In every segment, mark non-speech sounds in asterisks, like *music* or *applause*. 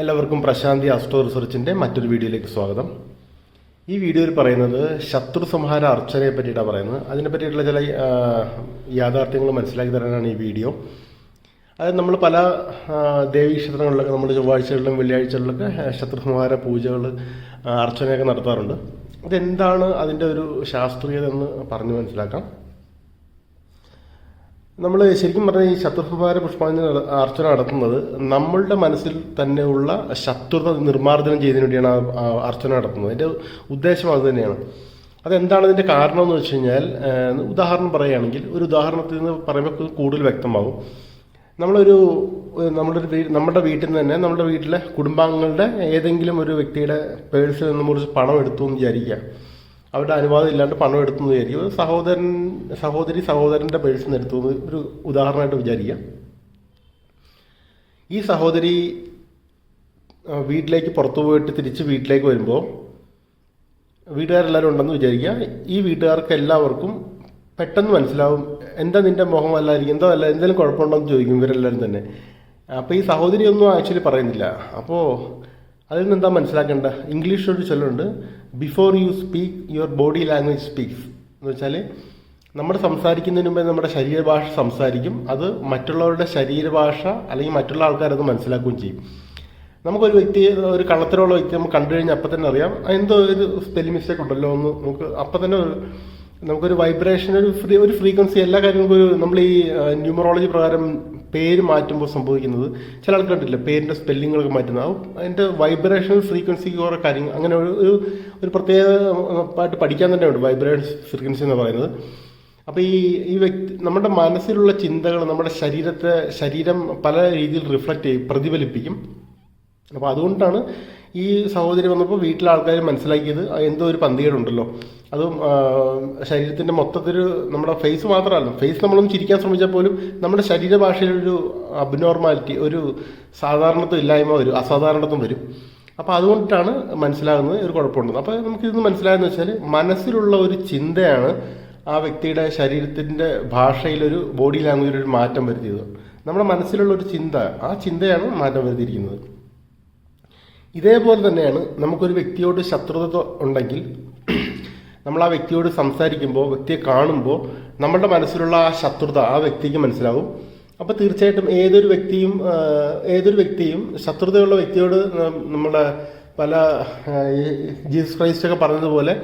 എല്ലാവർക്കും പ്രശാന്തി ആസ്ട്രോ റിസർച്ചിന്റെ മറ്റൊരു വീഡിയോയിലേക്ക് സ്വാഗതം. ഈ വീഡിയോയിൽ പറയുന്നത് ശത്രു സംഹാര അർച്ചനയെ പറ്റിയിട്ടാണ് പറയുന്നത്. അതിനെ പറ്റിയിട്ടുള്ള ചില യാഥാർത്ഥ്യങ്ങൾ മനസ്സിലാക്കി തരാനാണ് ഈ വീഡിയോ. അതായത് നമ്മൾ പല ദേവീ ദേവീക്ഷേത്രങ്ങളിലൊക്കെ നമ്മൾ ചൊവ്വാഴ്ചകളിലും വെള്ളിയാഴ്ചകളിലൊക്കെ ശത്രു സംഹാര പൂജകൾ അർച്ചനയൊക്കെ നടത്താറുണ്ട്. അതെന്താണ് അതിന്റെ ഒരു ശാസ്ത്രീയത എന്ന് പറഞ്ഞു മനസ്സിലാക്കാം. നമ്മൾ ശരിക്കും പറഞ്ഞാൽ ഈ ശത്രുസംഹാര പുഷ്പാഞ്ജലി അർച്ചന നടത്തുന്നത് നമ്മളുടെ മനസ്സിൽ തന്നെയുള്ള ശത്രുത നിർമ്മാർജനം ചെയ്യുന്നതിന് വേണ്ടിയാണ് ആ- അർച്ചന നടത്തുന്നത്. അതിന്റെ ഉദ്ദേശം അത് തന്നെയാണ്. അതെന്താണ് ഇതിന്റെ കാരണം എന്ന് വെച്ച് കഴിഞ്ഞാൽ ഉദാഹരണം പറയുകയാണെങ്കിൽ ഒരു ഉദാഹരണത്തിൽ നിന്ന് പറയുമ്പോൾ കൂടുതൽ വ്യക്തമാകും. നമ്മളൊരു നമ്മുടെ ഒരു നമ്മുടെ വീട്ടിൽ നിന്ന് തന്നെ നമ്മുടെ വീട്ടിലെ കുടുംബാംഗങ്ങളുടെ ഏതെങ്കിലും ഒരു വ്യക്തിയുടെ പേഴ്സിൽ നിന്ന് മുറിച്ച് പണം എടുത്തു എന്ന് വിചാരിക്കുക. അവരുടെ അനുവാദം ഇല്ലാണ്ട് പണം എടുത്തു വിചാരിക്കും. സഹോദരൻ സഹോദരി സഹോദരന്റെ പേഴ്സിൽ നിന്ന് എടുത്തു എന്ന് ഒരു ഉദാഹരണമായിട്ട് വിചാരിക്കാം. ഈ സഹോദരി വീട്ടിലേക്ക് പുറത്തു പോയിട്ട് തിരിച്ച് വീട്ടിലേക്ക് വരുമ്പോൾ വീട്ടുകാരെല്ലാവരും ഉണ്ടെന്ന് വിചാരിക്കുക. ഈ വീട്ടുകാർക്ക് എല്ലാവർക്കും പെട്ടെന്ന് മനസ്സിലാവും എന്താ നിന്റെ മുഖം അല്ലായിരിക്കും എന്തോ അല്ല എന്തെങ്കിലും കുഴപ്പമുണ്ടോ എന്ന് ചോദിക്കും ഇവരെല്ലാവരും തന്നെ. അപ്പോൾ ഈ സഹോദരി ഒന്നും ആക്ച്വലി പറയുന്നില്ല. അപ്പോൾ അതിൽ നിന്ന് എന്താ മനസ്സിലാക്കേണ്ട ഇംഗ്ലീഷ് ഒരു ചൊല്ലുണ്ട്. Before you speak your body language speaks എന്ന് വെച്ചാൽ നമ്മൾ സംസാരിക്കുന്നതിന് മുമ്പേ നമ്മുടെ ശരീരഭാഷ സംസാരിക്കും. അത് മറ്റുള്ളവരുടെ ശരീരഭാഷ അല്ലെങ്കിൽ മറ്റുള്ള ആൾക്കാരത് മനസ്സിലാക്കുകയും ചെയ്യും. നമുക്കൊരു വ്യക്തി ഒരു കള്ളത്തരമുള്ള വ്യക്തി നമുക്ക് കണ്ടു കഴിഞ്ഞാൽ അപ്പം തന്നെ അറിയാം. എന്തോ ഒരു സ്പെല്ലിംഗ് മിസ്റ്റേക്ക് ഉണ്ടല്ലോ എന്ന് നമുക്ക് അപ്പം തന്നെ നമുക്കൊരു വൈബ്രേഷൻ ഒരു ഫ്രീ ഒരു ഫ്രീക്വൻസി എല്ലാ കാര്യങ്ങൾക്കും ഒരു നമ്മൾ ഈ ന്യൂമറോളജി പ്രകാരം പേര് മാറ്റുമ്പോൾ സംഭവിക്കുന്നത് ചില ആൾക്കാർ കണ്ടില്ല പേരിന്റെ സ്പെല്ലിങ്ങുകളൊക്കെ മാറ്റുന്നത് അത് അതിന്റെ വൈബ്രേഷൻ ഫ്രീക്വൻസിക്ക് കുറേ കാര്യങ്ങൾ. അങ്ങനെ ഒരു ഒരു- പ്രത്യേക ആയിട്ട് പഠിക്കാൻ തന്നെ ഉണ്ട് വൈബ്രേഷൻ ഫ്രീക്വൻസി എന്ന് പറയുന്നത്. അപ്പോൾ ഈ ഈ വ്യക്തി നമ്മുടെ മനസ്സിലുള്ള ചിന്തകൾ നമ്മുടെ ശരീരത്തെ ശരീരം പല രീതിയിൽ റിഫ്ലക്റ്റ് ചെയ്യും പ്രതിഫലിപ്പിക്കും. അപ്പോൾ അതുകൊണ്ടാണ് ഈ സഹോദരി വന്നപ്പോൾ വീട്ടിലെ ആൾക്കാർ മനസ്സിലാക്കിയത് എന്തോ ഒരു പന്തികേടുണ്ടല്ലോ. അതും ശരീരത്തിന്റെ മൊത്തത്തിൽ നമ്മുടെ ഫേസ് മാത്രമല്ല ഫേസ് നമ്മളൊന്നും ചിരിക്കാൻ ശ്രമിച്ചാൽ പോലും നമ്മുടെ ശരീരഭാഷയിലൊരു അബ്നോർമാലിറ്റി ഒരു സാധാരണത്വം ഇല്ലായ്മ വരും അസാധാരണത്വം വരും. അപ്പോൾ അതുകൊണ്ടിട്ടാണ് മനസ്സിലാകുന്നത് ഒരു കുഴപ്പമുണ്ടെന്ന് അപ്പോൾ നമുക്ക് ഇത് മനസ്സിലായെന്ന് വെച്ചാൽ മനസ്സിലുള്ള ഒരു ചിന്തയാണ് ആ വ്യക്തിയുടെ ശരീരത്തിന്റെ ഭാഷയിലൊരു ബോഡി ലാംഗ്വേജിലൊരു മാറ്റം വരുത്തിയത്. നമ്മുടെ മനസ്സിലുള്ള ഒരു ചിന്ത ആ ചിന്തയാണ് മാറ്റം വരുത്തിയിരിക്കുന്നത്. ഇതേപോലെ തന്നെയാണ് നമുക്കൊരു വ്യക്തിയോട് ശത്രുത ഉണ്ടെങ്കിൽ നമ്മൾ ആ വ്യക്തിയോട് സംസാരിക്കുമ്പോൾ വ്യക്തിയെ കാണുമ്പോൾ നമ്മളുടെ മനസ്സിലുള്ള ആ ശത്രുത ആ വ്യക്തിക്ക് മനസ്സിലാവും. അപ്പോൾ തീർച്ചയായിട്ടും ഏതൊരു വ്യക്തിയും ഏതൊരു വ്യക്തിയും ശത്രുതയുള്ള വ്യക്തിയോട് നമ്മളെ പല ജീസസ് ക്രൈസ്റ്റ് ഒക്കെ പറഞ്ഞതുപോലെ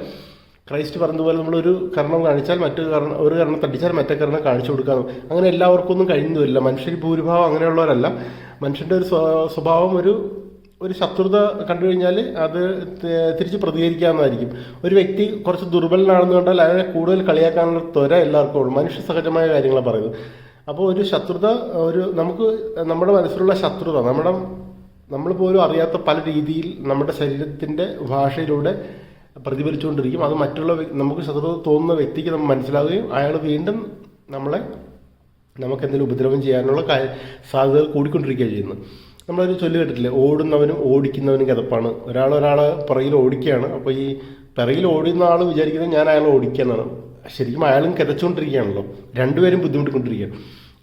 ക്രൈസ്റ്റ് പറഞ്ഞതുപോലെ നമ്മളൊരു കർണം കാണിച്ചാൽ മറ്റൊരു കർണം ഒരു കർണം തട്ടിച്ചാൽ മറ്റേ കർണം കാണിച്ചു കൊടുക്കാം അങ്ങനെ എല്ലാവർക്കൊന്നും കഴിയുന്നില്ല മനുഷ്യർ ഭൂരിഭാവം അങ്ങനെയുള്ളവരല്ല. മനുഷ്യന്റെ ഒരു സ്വഭാവം ഒരു ഒരു ശത്രുത കണ്ടു കഴിഞ്ഞാൽ അത് തിരിച്ച് പ്രതികരിക്കാവുന്നതായിരിക്കും. ഒരു വ്യക്തി കുറച്ച് ദുർബലനാണെന്ന് കണ്ടാൽ അയാളെ കൂടുതൽ കളിയാക്കാനുള്ള ത്വര എല്ലാവർക്കും ഉള്ളൂ. മനുഷ്യ സഹജമായ കാര്യങ്ങളാണ് പറയുന്നത്. അപ്പോൾ ഒരു ശത്രുത ഒരു നമുക്ക് നമ്മുടെ മനസ്സിലുള്ള ശത്രുത നമ്മുടെ നമ്മൾ പോലും അറിയാത്ത പല രീതിയിൽ നമ്മുടെ ശരീരത്തിന്റെ ഭാഷയിലൂടെ പ്രതിഫലിച്ചുകൊണ്ടിരിക്കും. അത് മറ്റുള്ള നമുക്ക് ശത്രുത തോന്നുന്ന വ്യക്തിക്ക് നമ്മൾ മനസ്സിലാവുകയും അയാൾ വീണ്ടും നമ്മളെ നമുക്ക് എന്തെങ്കിലും ഉപദ്രവം ചെയ്യാനുള്ള സാധ്യതകൾ കൂടിക്കൊണ്ടിരിക്കുകയാണ് ചെയ്യുന്നത്. നമ്മളൊരു ചൊല്ല് കേട്ടിട്ടില്ലേ? ഓടുന്നവനും ഓടിക്കുന്നവനും കിതപ്പാണ്. ഒരാൾ ഒരാൾ പിറകിൽ ഓടിക്കുകയാണ്. അപ്പോൾ ഈ പിറകിൽ ഓടുന്ന ആൾ വിചാരിക്കുന്നത് ഞാൻ അയാളെ ഓടിക്കുകയെന്നാണ്. ശരിക്കും അയാളും കിതച്ചുകൊണ്ടിരിക്കുകയാണല്ലോ. രണ്ടുപേരും ബുദ്ധിമുട്ടിക്കൊണ്ടിരിക്കുകയാണ്.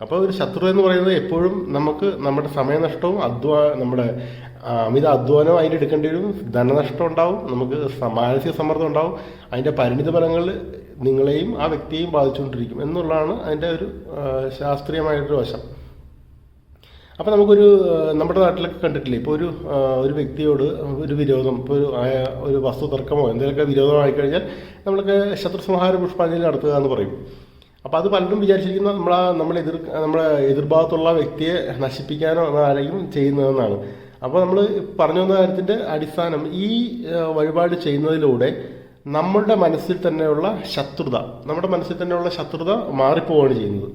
അപ്പോൾ ഒരു ശത്രു എന്ന് പറയുന്നത് എപ്പോഴും നമുക്ക് നമ്മുടെ സമയനഷ്ടവും അധ്വാ നമ്മുടെ അമിത അധ്വാനം അതിൽ എടുക്കേണ്ടി വരും. ധനനഷ്ടം ഉണ്ടാവും. നമുക്ക് മാനസിക സമ്മർദ്ദം ഉണ്ടാവും. അതിന്റെ പരിണിത ഫലങ്ങൾ നിങ്ങളെയും ആ വ്യക്തിയെയും ബാധിച്ചുകൊണ്ടിരിക്കും എന്നുള്ളതാണ് അതിന്റെ ഒരു ശാസ്ത്രീയമായിട്ടൊരു വശം. അപ്പോൾ നമുക്കൊരു നമ്മുടെ നാട്ടിലൊക്കെ കണ്ടിട്ടില്ലേ? ഇപ്പോൾ ഒരു ഒരു വ്യക്തിയോട് ഒരു വിരോധം ഇപ്പോൾ ഒരു ഒരു വസ്തു തർക്കമോ എന്തെങ്കിലുമൊക്കെ വിരോധമായി കഴിഞ്ഞാൽ നമ്മളൊക്കെ ശത്രുസംഹാര പുഷ്പാഞ്ജലി നടത്തുക എന്ന് പറയും. അപ്പോൾ അത് പലരും വിചാരിച്ചിരിക്കുന്ന നമ്മളാ നമ്മൾ എതിർ നമ്മളെ എതിർഭാഗത്തുള്ള വ്യക്തിയെ നശിപ്പിക്കാനോ ആരെങ്കിലും ചെയ്യുന്നതെന്നാണ്. അപ്പോൾ നമ്മൾ പറഞ്ഞു വന്ന കാര്യത്തിന്റെ അടിസ്ഥാനം ഈ വഴിപാട് ചെയ്യുന്നതിലൂടെ നമ്മളുടെ മനസ്സിൽ തന്നെയുള്ള ശത്രുത നമ്മുടെ മനസ്സിൽ തന്നെയുള്ള ശത്രുത മാറിപ്പോവുകയാണ് ചെയ്യുന്നത്.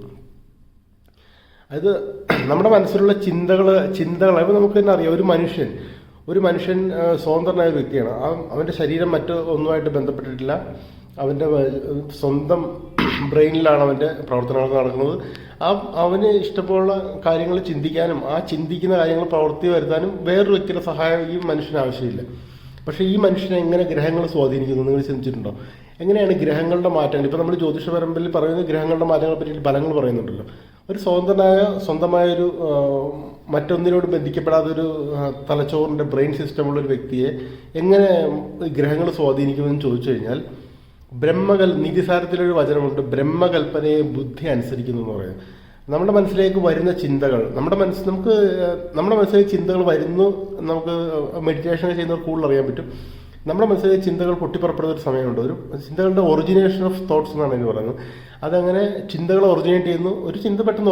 അത് *clears throat* നമ്മുടെ മനസ്സിലുള്ള ചിന്തകൾ ചിന്തകൾ അപ്പോൾ നമുക്ക് തന്നെ അറിയാം ഒരു മനുഷ്യൻ ഒരു മനുഷ്യൻ സ്വതന്ത്രനായ ഒരു വ്യക്തിയാണ്. അവന്റെ ശരീരം മറ്റ് ഒന്നുമായിട്ട് ബന്ധപ്പെട്ടിട്ടില്ല. അവന്റെ സ്വന്തം *clears throat* ബ്രെയിനിലാണ് അവന്റെ പ്രവർത്തനങ്ങൾ നടക്കുന്നത്. ആ അവന് ഇഷ്ടമുള്ള കാര്യങ്ങൾ ചിന്തിക്കാനും ആ ചിന്തിക്കുന്ന കാര്യങ്ങൾ പ്രവർത്തി വരുത്താനും വേറൊരു വ്യക്തിയുടെ സഹായം ഈ മനുഷ്യന് ആവശ്യമില്ല. പക്ഷേ ഈ മനുഷ്യനെ എങ്ങനെ ഗ്രഹങ്ങൾ സ്വാധീനിക്കുന്നു? നിങ്ങൾ ചിന്തിച്ചിട്ടുണ്ടോ? എങ്ങനെയാണ് ഗ്രഹങ്ങളുടെ മാറ്റങ്ങൾ? ഇപ്പോൾ നമ്മൾ ജ്യോതിഷ പരമ്പരയിൽ പറയുന്നത് ഗ്രഹങ്ങളുടെ മാറ്റങ്ങളെ പറ്റി ഫലങ്ങൾ പറയുന്നുണ്ടല്ലോ. ഒരു സ്വതന്ത്രനായ സ്വന്തമായ ഒരു മറ്റൊന്നിനോട് ബന്ധിക്കപ്പെടാത്ത ഒരു തലച്ചോറിന്റെ ബ്രെയിൻ സിസ്റ്റമുള്ള ഒരു വ്യക്തിയെ എങ്ങനെ ഗ്രഹങ്ങൾ സ്വാധീനിക്കുമെന്ന് ചോദിച്ചു കഴിഞ്ഞാൽ ബ്രഹ്മകൽ നിധിസാരത്തിലൊരു വചനമുണ്ട് ബ്രഹ്മകൽപ്പനയെ ബുദ്ധി അനുസരിക്കുന്നു എന്ന് പറയുന്നത്. നമ്മുടെ മനസ്സിലേക്ക് വരുന്ന ചിന്തകൾ നമ്മുടെ മനസ്സ് നമുക്ക് നമ്മുടെ മനസ്സിലേക്ക് ചിന്തകൾ വരുന്നു നമുക്ക് മെഡിറ്റേഷൻ ചെയ്യുന്നവർ കൂടുതൽ അറിയാൻ പറ്റും. നമ്മുടെ മനസ്സിലേക്ക് ചിന്തകൾ പൊട്ടിപ്പുറപ്പെടുന്ന ഒരു സമയമുണ്ട്. ഒരു ചിന്തകളുടെ ഒറിജിനേഷൻ ഓഫ് തോട്ട്സ് എന്നാണ് എനിക്ക് പറയുന്നത്. അതങ്ങനെ ചിന്തകൾ ഒറിജിനേറ്റ് ചെയ്യുന്നു. ഒരു ചിന്ത പെട്ടെന്ന്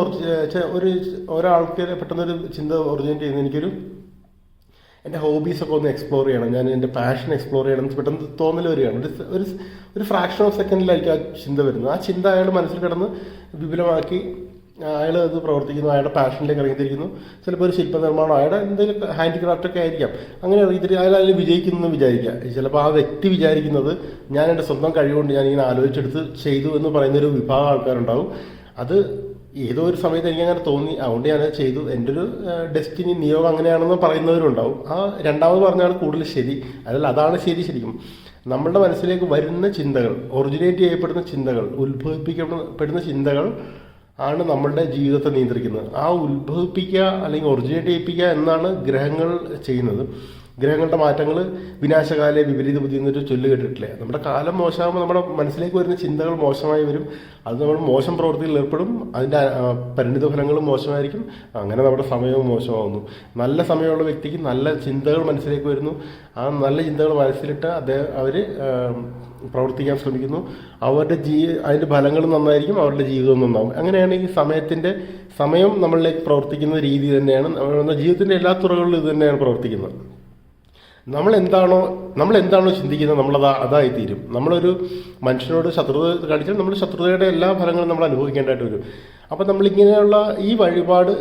ഒരു ഒരാൾക്ക് പെട്ടെന്നൊരു ചിന്ത ഒറിജിനേറ്റ് ചെയ്യുന്നു. എനിക്കൊരു എന്റെ ഹോബീസൊക്കെ ഒന്ന് എക്സ്പ്ലോർ ചെയ്യണം. ഞാൻ എന്റെ പാഷൻ എക്സ്പ്ലോർ ചെയ്യണം. പെട്ടെന്ന് തോന്നൽ വരികയാണ്. ഒരു ഒരു ഒരു ഫ്രാക്ഷൻ ഓഫ് സെക്കൻഡിലായിരിക്കും ആ ചിന്ത വരുന്നത്. ആ ചിന്ത അയാൾ മനസ്സിൽ കിടന്ന് വിപുലമാക്കി അയാൾ അത് പ്രവർത്തിക്കുന്നു അയാളുടെ പാഷനിലേക്ക് ഇറങ്ങിത്തിരിക്കുന്നു. ചിലപ്പോൾ ഒരു ശില്പനിർമ്മാണം അയാളുടെ എന്തെങ്കിലും ഹാൻഡിക്രാഫ്റ്റ് ഒക്കെ ആയിരിക്കാം. അങ്ങനെ ഇറങ്ങിത്തിരി അയാൾ അതിൽ വിജയിക്കുന്നു വിചാരിക്കുക. ചിലപ്പോൾ ആ വ്യക്തി വിചാരിക്കുന്നത് ഞാൻ എന്റെ സ്വന്തം കഴിവുകൊണ്ട് ഞാൻ ഇങ്ങനെ ആലോചിച്ചെടുത്ത് ചെയ്തു എന്ന് പറയുന്നൊരു വിഭാഗം ആൾക്കാരുണ്ടാവും. അത് ഏതോ ഒരു സമയത്ത് എനിക്ക് അങ്ങനെ തോന്നി. അതുകൊണ്ട് ഞാനത് ചെയ്തു. എന്റെ ഒരു ഡെസ്റ്റിനി നിയോഗം അങ്ങനെയാണെന്ന് പറയുന്നവരുണ്ടാവും. ആ രണ്ടാമത് പറഞ്ഞാണ് കൂടുതൽ ശരി. അതല്ല അതാണ് ശരി ശരിക്കും. നമ്മളുടെ മനസ്സിലേക്ക് വരുന്ന ചിന്തകൾ ഒറിജിനേറ്റ് ചെയ്യപ്പെടുന്ന ചിന്തകൾ ഉത്ഭവിപ്പിക്കപ്പെടുന്ന ചിന്തകൾ ആണ് നമ്മളുടെ ജീവിതത്തെ നിയന്ത്രിക്കുന്നത്. ആ ഉത്ഭവിപ്പിക്കുക അല്ലെങ്കിൽ ഒറിജിനേറ്റ് ചെയ്യിപ്പിക്കുക എന്നാണ് ഗ്രഹങ്ങൾ ചെയ്യുന്നത്. ഗ്രഹങ്ങളുടെ മാറ്റങ്ങൾ വിനാശകാലെ വിപരീത ബുദ്ധി എന്നൊരു ചൊല്ല് കേട്ടിട്ടില്ലേ? നമ്മുടെ കാലം മോശമാകുമ്പോൾ നമ്മുടെ മനസ്സിലേക്ക് വരുന്ന ചിന്തകൾ മോശമായി വരും. അത് നമ്മൾ മോശം പ്രവൃത്തിയിൽ ഏർപ്പെടും. അതിന്റെ പരിണിത ഫലങ്ങളും മോശമായിരിക്കും. അങ്ങനെ നമ്മുടെ സമയവും മോശമാകുന്നു നല്ല സമയമുള്ള വ്യക്തിക്ക് നല്ല ചിന്തകൾ മനസ്സിലേക്ക് വരുന്നു. ആ നല്ല ചിന്തകൾ മനസ്സിലിട്ട് അദ്ദേഹം അവർ പ്രവർത്തിക്കാൻ ശ്രമിക്കുന്നു. അവരുടെ ജീ അതിന്റെ ഫലങ്ങൾ നന്നായിരിക്കും. അവരുടെ ജീവിതവും നന്നാവും. അങ്ങനെയാണ് ഈ സമയത്തിന്റെ സമയം നമ്മളിലേക്ക് പ്രവർത്തിക്കുന്ന രീതി തന്നെയാണ്. നമ്മുടെ ജീവിതത്തിന്റെ എല്ലാ തുറകളിലും ഇത് തന്നെയാണ് പ്രവർത്തിക്കുന്നത്. നമ്മൾ എന്താണോ നമ്മൾ എന്താണോ ചിന്തിക്കുന്നത് നമ്മളത് അതായി തീരും. നമ്മളൊരു മനുഷ്യനോട് ശത്രുത കാണിച്ചാൽ നമ്മൾ ശത്രുതയുടെ എല്ലാ ഫലങ്ങളും നമ്മൾ അനുഭവിക്കേണ്ടതായിട്ട് വരും. അപ്പം നമ്മളിങ്ങനെയുള്ള ഈ വഴിപാട്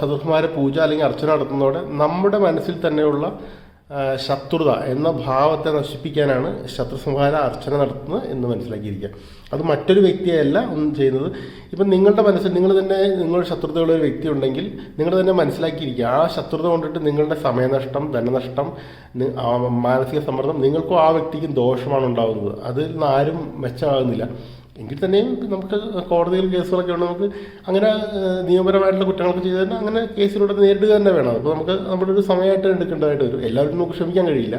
ശത്രുമാരെ പൂജ അല്ലെങ്കിൽ അർച്ചന നടത്തുന്നതോടെ നമ്മുടെ മനസ്സിൽ തന്നെയുള്ള ശത്രുത എന്ന ഭാവത്തെ നശിപ്പിക്കാനാണ് ശത്രുസംഹാര അർച്ചന നടത്തുന്നത് എന്ന് മനസ്സിലാക്കിയിരിക്കുക. അത് മറ്റൊരു വ്യക്തിയല്ല ഒന്നും ചെയ്യുന്നത്. ഇപ്പം നിങ്ങളുടെ മനസ്സിൽ നിങ്ങൾ തന്നെ നിങ്ങളുടെ ശത്രുതയുള്ള ഒരു വ്യക്തി ഉണ്ടെങ്കിൽ നിങ്ങൾ തന്നെ മനസ്സിലാക്കിയിരിക്കുക. ആ ശത്രുത കൊണ്ടിട്ട് നിങ്ങളുടെ സമയനഷ്ടം ധനനഷ്ടം മാനസിക സമ്മർദ്ദം നിങ്ങൾക്കും ആ വ്യക്തിക്കും ദോഷമാണ് ഉണ്ടാകുന്നത് അതിൽ നിന്ന് ആരും മെച്ചമാകുന്നില്ല. എങ്കിൽ തന്നെയും നമുക്ക് കോടതിയിൽ കേസുകളൊക്കെ ഉണ്ട് നമുക്ക് അങ്ങനെ നിയമപരമായിട്ടുള്ള കുറ്റങ്ങളൊക്കെ ചെയ്ത് തന്നെ അങ്ങനെ കേസിലൂടെ നേരിടുക തന്നെ വേണം. അപ്പോൾ നമുക്ക് നമ്മുടെ ഒരു സമയമായിട്ട് എടുക്കേണ്ടതായിട്ട് വരും. എല്ലാവരും നമുക്ക് ക്ഷമിക്കാൻ കഴിയില്ല.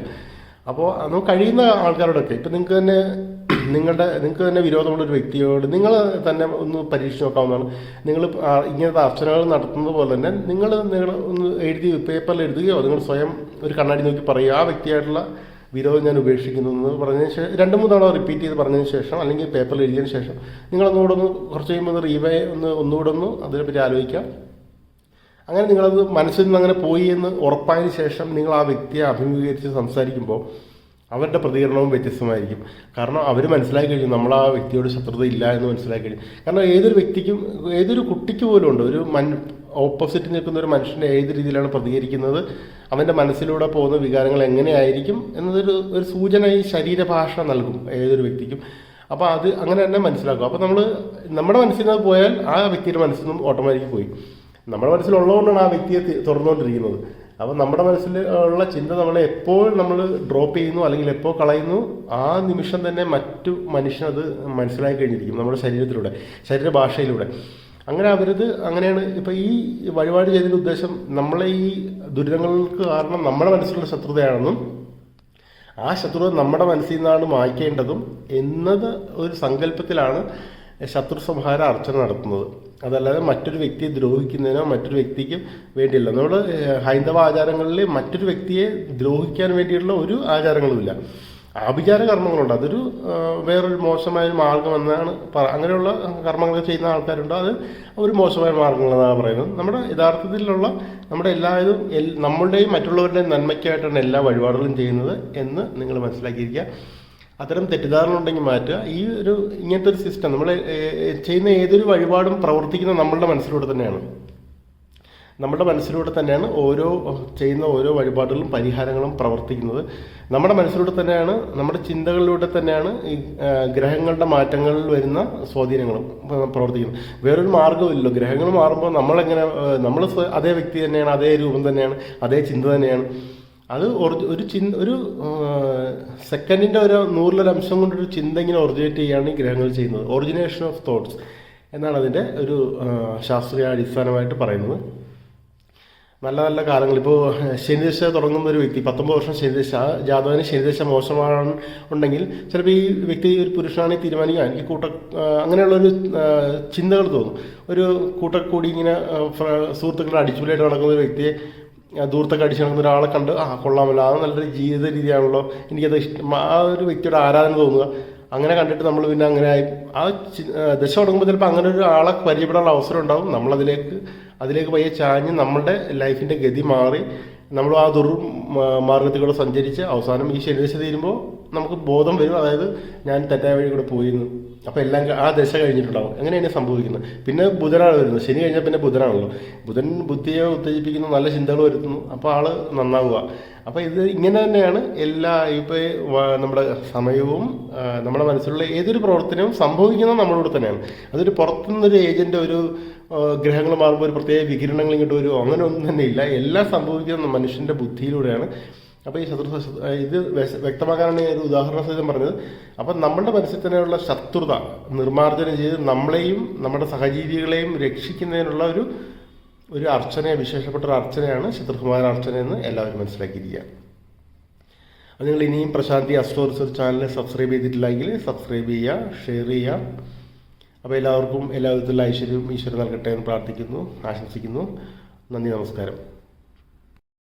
അപ്പോൾ നമുക്ക് കഴിയുന്ന ആൾക്കാരോടൊക്കെ ഇപ്പം നിങ്ങൾക്ക് തന്നെ നിങ്ങളുടെ നിങ്ങൾക്ക് തന്നെ വിരോധമുള്ള ഒരു വ്യക്തിയോട് നിങ്ങൾ തന്നെ ഒന്ന് പരീക്ഷിച്ച് നോക്കാവുന്നതാണ്. നിങ്ങൾ ഇങ്ങനത്തെ അർച്ചനകൾ നടത്തുന്നത് പോലെ തന്നെ നിങ്ങൾ നിങ്ങൾ ഒന്ന് എഴുതി പേപ്പറിൽ എഴുതുകയോ നിങ്ങൾ സ്വയം ഒരു കണ്ണാടി നോക്കി പറയുക ആ വ്യക്തിയായിട്ടുള്ള വിരോധം ഞാൻ ഉപേക്ഷിക്കുന്നു എന്ന് പറഞ്ഞതിന് ശേഷം രണ്ട് മൂന്ന് തവണ റിപ്പീറ്റ് ചെയ്ത് പറഞ്ഞതിന് ശേഷം അല്ലെങ്കിൽ പേപ്പറിൽ എഴുതിയതിന് ശേഷം നിങ്ങളൊന്നുകൂടെ ഒന്ന് കുറച്ച് കഴിയുമ്പോൾ ഒന്ന് റീവേ ഒന്ന് ഒന്നുകൂടെ ഒന്ന് അതിനെപ്പറ്റി ആലോചിക്കാം. അങ്ങനെ നിങ്ങളത് മനസ്സിൽ നിന്ന് അങ്ങനെ പോയി എന്ന് ഉറപ്പായതിനു ശേഷം നിങ്ങൾ ആ വ്യക്തിയെ അഭിമുഖീകരിച്ച് സംസാരിക്കുമ്പോൾ അവരുടെ പ്രതികരണവും വ്യത്യസ്തമായിരിക്കും. കാരണം അവർ മനസ്സിലാക്കി കഴിഞ്ഞു നമ്മൾ ആ വ്യക്തിയോട് ശത്രുത ഇല്ല എന്ന് മനസ്സിലാക്കി കഴിഞ്ഞു. കാരണം ഏതൊരു വ്യക്തിക്കും ഏതൊരു കുട്ടിക്ക് പോലും ഉണ്ട്. ഒരു മൻ ഓപ്പോസിറ്റ് നിൽക്കുന്ന ഒരു മനുഷ്യനെ ഏത് രീതിയിലാണ് പ്രതികരിക്കുന്നത്? അവന്റെ മനസ്സിലൂടെ പോകുന്ന വികാരങ്ങൾ എങ്ങനെയായിരിക്കും എന്നതൊരു ഒരു സൂചന ഈ ശരീരഭാഷ നൽകും ഏതൊരു വ്യക്തിക്കും. അപ്പോൾ അത് അങ്ങനെ തന്നെ മനസ്സിലാക്കും. അപ്പോൾ നമ്മൾ നമ്മുടെ മനസ്സിൽ നിന്ന് പോയാൽ ആ വ്യക്തിയുടെ മനസ്സിൽ നിന്നും ഓട്ടോമാറ്റിക് പോയി. നമ്മുടെ മനസ്സിലുള്ളതുകൊണ്ടാണ് ആ വ്യക്തിയെ തുറന്നുകൊണ്ടിരിക്കുന്നത്. അപ്പോൾ നമ്മുടെ മനസ്സിൽ ഉള്ള ചിന്ത നമ്മൾ എപ്പോൾ നമ്മൾ ഡ്രോപ്പ് ചെയ്യുന്നു അല്ലെങ്കിൽ എപ്പോൾ കളയുന്നു ആ നിമിഷം തന്നെ മറ്റു മനുഷ്യനത് മനസ്സിലാക്കി കഴിഞ്ഞിരിക്കും നമ്മുടെ ശരീരത്തിലൂടെ ശരീരഭാഷയിലൂടെ. അങ്ങനെ അവരത് അങ്ങനെയാണ്. ഇപ്പം ഈ വഴിപാട് ചെയ്തതിന്റെ ഉദ്ദേശം നമ്മളെ ഈ ദുരിതങ്ങൾക്ക് കാരണം നമ്മുടെ മനസ്സിലുള്ള ശത്രുതയാണെന്നും ആ ശത്രുത നമ്മുടെ മനസ്സിൽ നിന്നാണ് മായ്ക്കേണ്ടതും എന്നത് ഒരു സങ്കല്പത്തിലാണ് ശത്രു സംഹാര അർച്ചന നടത്തുന്നത്. അതല്ലാതെ മറ്റൊരു വ്യക്തിയെ ദ്രോഹിക്കുന്നതിനോ മറ്റൊരു വ്യക്തിക്കും വേണ്ടിയല്ല. നമ്മൾ ഹൈന്ദവ ആചാരങ്ങളിൽ മറ്റൊരു വ്യക്തിയെ ദ്രോഹിക്കാൻ വേണ്ടിയുള്ള ഒരു ആചാരങ്ങളുമില്ല. ആഭിചാര കർമ്മങ്ങളുണ്ട് അതൊരു വേറൊരു മോശമായ മാർഗം എന്നാണ് പറ- അങ്ങനെയുള്ള കർമ്മങ്ങൾ ചെയ്യുന്ന ആൾക്കാരുണ്ട്. അത് ഒരു മോശമായ മാർഗങ്ങളെന്നാണ് പറയുന്നത്. നമ്മുടെ യഥാർത്ഥത്തിലുള്ള നമ്മുടെ എല്ലാവരും നമ്മളുടെയും മറ്റുള്ളവരുടെയും നന്മയ്ക്കായിട്ടാണ് എല്ലാ വഴിപാടുകളും ചെയ്യുന്നത് എന്ന് നിങ്ങൾ മനസ്സിലാക്കിയിരിക്കുക. അത്തരം തെറ്റിദ്ധാരണ മാറ്റുക. ഈ ഒരു ഇങ്ങനത്തെ ഒരു സിസ്റ്റം നമ്മൾ ചെയ്യുന്ന ഏതൊരു വഴിപാടും പ്രവർത്തിക്കുന്ന നമ്മളുടെ മനസ്സിലൂടെ തന്നെയാണ്. നമ്മുടെ മനസ്സിലൂടെ തന്നെയാണ് ഓരോ ചെയ്യുന്ന ഓരോ വഴിപാടുകളും പരിഹാരങ്ങളും പ്രവർത്തിക്കുന്നത്. നമ്മുടെ മനസ്സിലൂടെ തന്നെയാണ് നമ്മുടെ ചിന്തകളിലൂടെ തന്നെയാണ് ഈ ഗ്രഹങ്ങളുടെ മാറ്റങ്ങളിൽ വരുന്ന സ്വാധീനങ്ങളും പ്ര- പ്രവർത്തിക്കുന്നത്. വേറൊരു മാർഗമില്ലല്ലോ ഗ്രഹങ്ങൾ മാറുമ്പോൾ നമ്മളെങ്ങനെ നമ്മൾ അതേ വ്യക്തി തന്നെയാണ് അതേ രൂപം തന്നെയാണ് അതേ ചിന്ത തന്നെയാണ്. അത് ഒരു ചിന്ത ഒരു സെക്കൻഡിന്റെ ഒരു നൂറിലൊരു അംശം കൊണ്ടൊരു ചിന്ത ഇങ്ങനെ ഒറിജിനേറ്റ് ചെയ്യുകയാണ് ഈ ഗ്രഹങ്ങൾ ചെയ്യുന്നത്. ഒറിജിനേഷൻ ഓഫ് തോട്ട്സ് എന്നാണ് അതിന്റെ ഒരു ശാസ്ത്രീയ അടിസ്ഥാനമായിട്ട് പറയുന്നത്. നല്ല നല്ല കാലങ്ങൾ. ഇപ്പോൾ ശനിദശ തുടങ്ങുന്ന ഒരു വ്യക്തി പത്തൊമ്പത് വർഷം ശനിദശ ജാതകന് ശനിദശ മോശമാണ് ഉണ്ടെങ്കിൽ ചിലപ്പോൾ ഈ വ്യക്തി ഒരു പുരുഷനാണെങ്കിൽ തീരുമാനിക്കുക എനിക്ക് കൂട്ട അങ്ങനെയുള്ളൊരു ചിന്തകൾ തോന്നും. ഒരു കൂട്ടക്കൂടി ഇങ്ങനെ സുഹൃത്തുക്കളുടെ അടിച്ചുപൊളിയായിട്ട് നടക്കുന്ന ഒരു വ്യക്തിയെ ദൂരത്തൊക്കെ അടിച്ചു നടക്കുന്ന ഒരാളെ കണ്ട് ആ കൊള്ളാമല്ലോ അത് നല്ലൊരു ജീവിത രീതിയാണല്ലോ എനിക്കത് ഇഷ്ടം ആ ഒരു വ്യക്തിയുടെ ആരാധന തോന്നുക അങ്ങനെ കണ്ടിട്ട് നമ്മൾ പിന്നെ അങ്ങനെ ആ ദശ തുടങ്ങുമ്പോൾ ചിലപ്പോൾ അങ്ങനെ ഒരു ആളെ പരിചയപ്പെടാനുള്ള അവസരം ഉണ്ടാവും. നമ്മളതിലേക്ക് അതിലേക്ക് പയ്യെ ചാഞ്ഞ് നമ്മളുടെ ലൈഫിന്റെ ഗതി മാറി നമ്മൾ ആ ദുർ മാർഗത്തിലൂടെ സഞ്ചരിച്ച് അവസാനം ഈ ശനിയാഴ്ച തീരുമ്പോൾ നമുക്ക് ബോധം വരും. അതായത് ഞാൻ തെറ്റായ വഴി കൂടെ പോയിരുന്നു അപ്പോൾ എല്ലാം ആ ദശ കഴിഞ്ഞിട്ടുണ്ടാവും. അങ്ങനെയാണ് സംഭവിക്കുന്നത്. പിന്നെ ബുധനാണ് വരുന്നത്. ശനി കഴിഞ്ഞാൽ പിന്നെ ബുധനാണല്ലോ. ബുധൻ ബുദ്ധിയെ ഉത്തേജിപ്പിക്കുന്ന നല്ല ചിന്തകൾ വരുത്തുന്നു. അപ്പോൾ ആൾ നന്നാവുക. അപ്പോൾ ഇത് ഇങ്ങനെ തന്നെയാണ് എല്ലാ ഇപ്പോൾ നമ്മുടെ സമയവും നമ്മുടെ മനസ്സിലുള്ള ഏതൊരു പ്രവർത്തനവും സംഭവിക്കുന്നത് നമ്മളോട് തന്നെയാണ്. അതൊരു പുറത്തുനിന്നൊരു ഏജന്റ് ഒരു ഗ്രഹങ്ങൾ മാറുമ്പോൾ ഒരു പ്രത്യേക വികിരണങ്ങൾ ഇങ്ങോട്ട് വരുമോ അങ്ങനെ ഒന്നും തന്നെ ഇല്ല. എല്ലാം സംഭവിക്കുന്നത് മനുഷ്യന്റെ ബുദ്ധിയിലൂടെയാണ്. അപ്പോൾ ഈ ശത്രു ഇത് വ്യക്ത- വ്യക്തമാക്കാനാണ് ഒരു ഉദാഹരണ സഹിതം പറഞ്ഞത്. അപ്പം നമ്മുടെ മനസ്സിൽ തന്നെയുള്ള ശത്രുത നിർമ്മാർജനം ചെയ്ത് നമ്മളെയും നമ്മുടെ സഹജീവികളെയും രക്ഷിക്കുന്നതിനുള്ള ഒരു ഒരു അർച്ചന വിശേഷപ്പെട്ട ഒരു അർച്ചനയാണ് ശത്രുകുമാര അർച്ചന എന്ന് എല്ലാവരും മനസ്സിലാക്കിയിരിക്കുക. അത് നിങ്ങൾ ഇനിയും Prasanthi astro research channel subscribe ചെയ്തിട്ടില്ലെങ്കിൽ സബ്സ്ക്രൈബ് ചെയ്യുക ഷെയർ ചെയ്യുക. അപ്പോൾ എല്ലാവർക്കും എല്ലാ വിധത്തിലുള്ള ഐശ്വര്യവും ഈശ്വരൻ നൽകട്ടെ എന്ന് പ്രാർത്ഥിക്കുന്നു ആശംസിക്കുന്നു. നന്ദി നമസ്കാരം.